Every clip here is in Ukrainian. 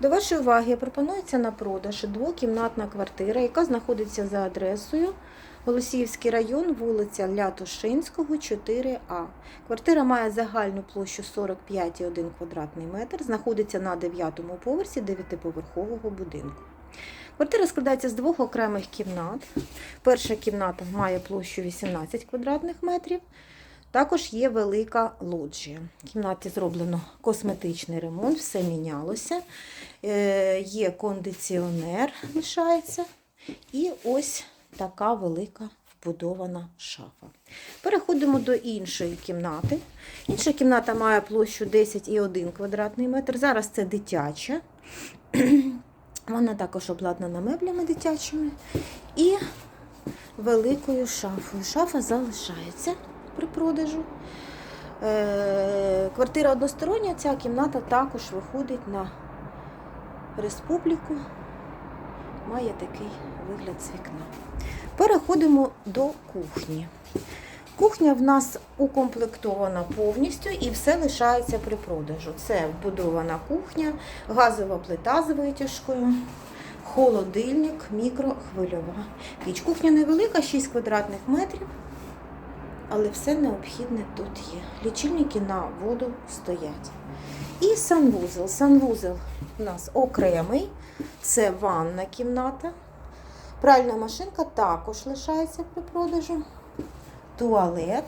До вашої уваги пропонується на продаж двокімнатна квартира, яка знаходиться за адресою Голосіївський район, вулиця Лятошинського, 4А. Квартира має загальну площу 45,1 квадратний метр, знаходиться на 9-му поверсі 9-поверхового будинку. Квартира складається з двох окремих кімнат. Перша кімната має площу 18 квадратних метрів. Також є велика лоджія. В кімнаті зроблено косметичний ремонт, все мінялося. Е, є кондиціонер, лишається. І ось така велика вбудована шафа. Переходимо до іншої кімнати. Інша кімната має площу 10,1 квадратний метр. Зараз це дитяча. Вона також обладнана меблями дитячими і великою шафою. Шафа залишається при продажу. Е, Квартира одностороння, ця кімната також виходить на республіку. Має такий вигляд з вікна. Переходимо до кухні. Кухня в нас укомплектована повністю і все лишається при продажу. Це вбудована кухня, газова плита з витяжкою, холодильник, мікрохвильова піч. Кухня невелика, 6 квадратних метрів, але все необхідне тут є. Лічильники на воду стоять. І санвузел. Санвузел у нас окремий, це ванна кімната. Пральна машинка також лишається при продажу туалет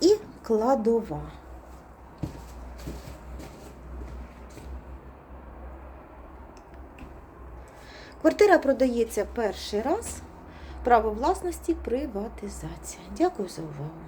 і кладова. Квартира продається перший раз. Право власності приватизація. Дякую за увагу.